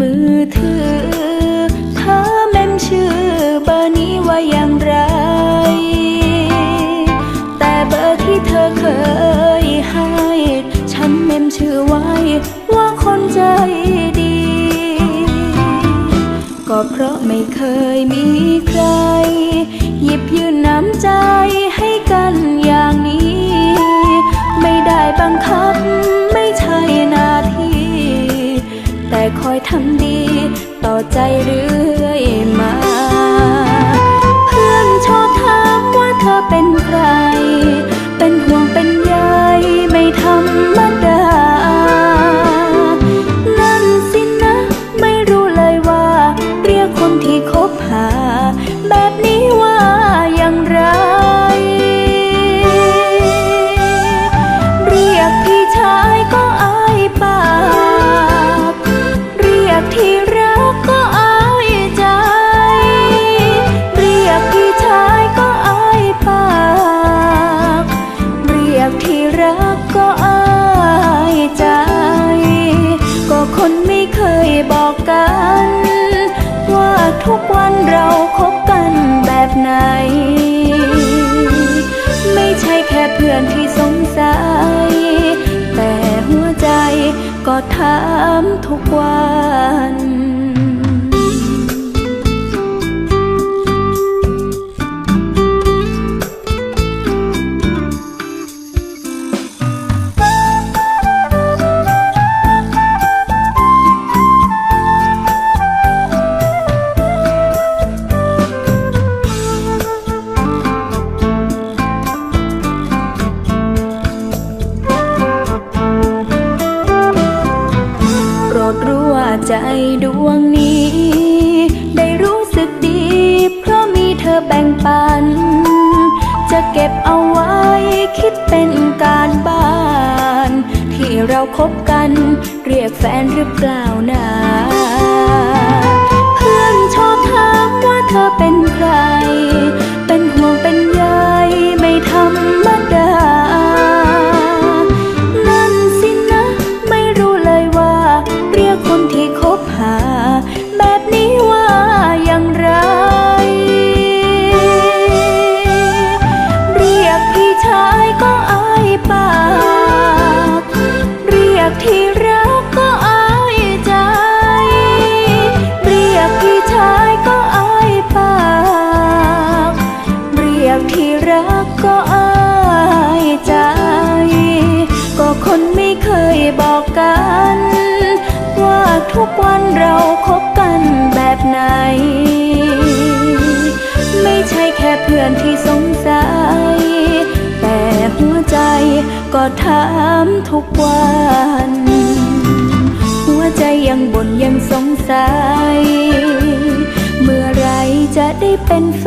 มือถือ เธอแม่มชื่อเบอร์นี้ว่าอย่างไร แต่เบอร์ที่เธอเคยให้ ฉันแม่มชื่อไว้ ว่าคนใจดี ก็เพราะไม่เคยมีใคร คอยทำดี ต่อใจเรื่อยมา บอกกัน ว่าทุกวันเราคบกันแบบไหน ไม่ใช่แค่เพื่อนที่สงสัย แต่หัวใจก็ถามทุกวัน ดวงนี้ ได้รู้สึกดี เพราะมีเธอแบ่งปัน จะเก็บเอาไว้คิดเป็นการบ้าน ที่เราคบกัน เรียกแฟนหรือเปล่านะเพื่อนชอบถามว่าเธอเป็นใครเป็น ที่รักก็อายใจ เรียกพี่ชายก็อายปาก เรียกที่รักก็อายใจ ก็คนไม่เคยบอกกัน ว่าทุกวันเราคบกันแบบไหน ไม่ใช่แค่เพื่อนที่สง ก็ถามทุกวัน หัวใจยังบ่นยังสงสัย เมื่อไรจะได้เป็นแฟ